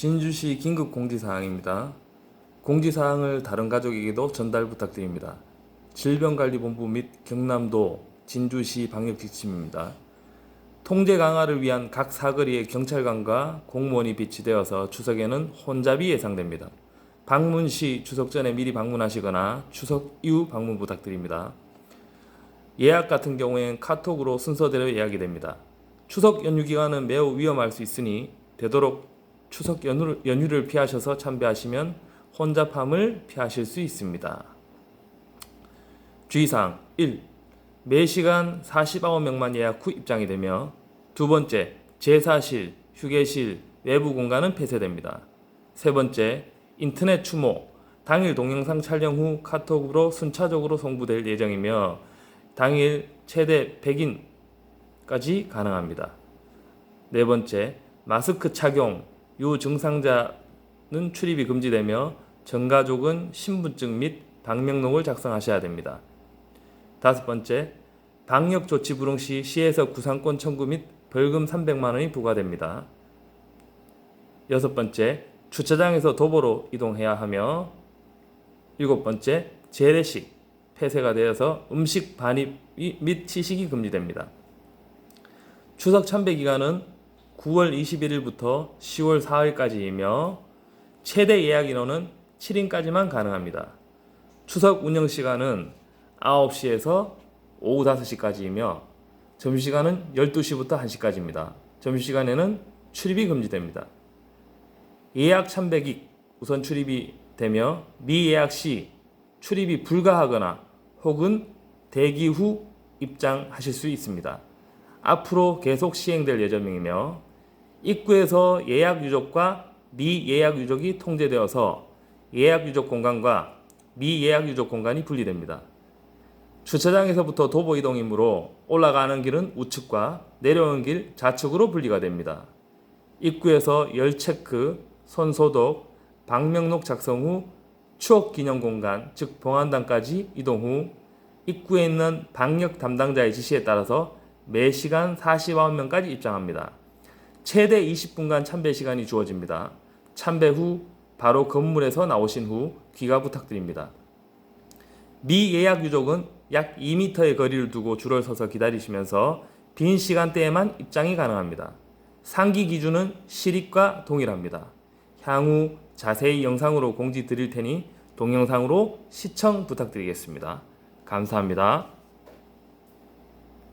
진주시 긴급 공지사항입니다. 공지사항을 다른 가족에게도 전달 부탁드립니다. 질병관리본부 및 경남도 진주시 방역 지침입니다. 통제 강화를 위한 각 사거리에 경찰관과 공무원이 비치되어서 추석에는 혼잡이 예상됩니다. 방문 시 추석 전에 미리 방문하시거나 추석 이후 방문 부탁드립니다. 예약 같은 경우엔 카톡으로 순서대로 예약이 됩니다. 추석 연휴 기간은 매우 위험할 수 있으니 되도록 추석 연휴를, 연휴를 피하셔서 참배하시면 혼잡함을 피하실 수 있습니다. 주의사항 1. 매시간 49명만 예약 후 입장이 되며 두 번째, 제사실, 휴게실, 외부 공간은 폐쇄됩니다. 세 번째, 인터넷 추모, 당일 동영상 촬영 후 카톡으로 순차적으로 송부될 예정이며 당일 최대 100인까지 가능합니다. 네 번째, 마스크 착용, 유증상자는 출입이 금지되며 전가족은 신분증 및 방명록을 작성하셔야 됩니다. 다섯 번째, 방역 조치 불응 시 시에서 구상권 청구 및 벌금 300만 원이 부과됩니다. 여섯 번째, 주차장에서 도보로 이동해야 하며 일곱 번째, 재래식 폐쇄가 되어서 음식 반입 및 시식이 금지됩니다. 추석 참배 기간은 9월 21일부터 10월 4일까지이며 최대 예약 인원은 7인까지만 가능합니다. 추석 운영 시간은 9시에서 오후 5시까지이며 점심시간은 12시부터 1시까지입니다. 점심시간에는 출입이 금지됩니다. 예약 참배객 우선 출입이 되며 미예약 시 출입이 불가하거나 혹은 대기 후 입장하실 수 있습니다. 앞으로 계속 시행될 예정이며 입구에서 예약 유족과 미예약 유족이 통제되어서 예약 유족 공간과 미예약 유족 공간이 분리됩니다. 주차장에서부터 도보 이동이므로 올라가는 길은 우측과 내려오는 길 좌측으로 분리가 됩니다. 입구에서 열 체크, 손 소독, 방명록 작성 후 추억 기념 공간, 즉 봉안당까지 이동 후 입구에 있는 방역 담당자의 지시에 따라서 매 시간 49명까지 입장합니다. 최대 20분간 참배 시간이 주어집니다. 참배 후 바로 건물에서 나오신 후 귀가 부탁드립니다. 미예약 유족은 약 2m의 거리를 두고 줄을 서서 기다리시면서 빈 시간대에만 입장이 가능합니다. 상기 기준은 시립과 동일합니다. 향후 자세히 영상으로 공지 드릴 테니 동영상으로 시청 부탁드리겠습니다. 감사합니다.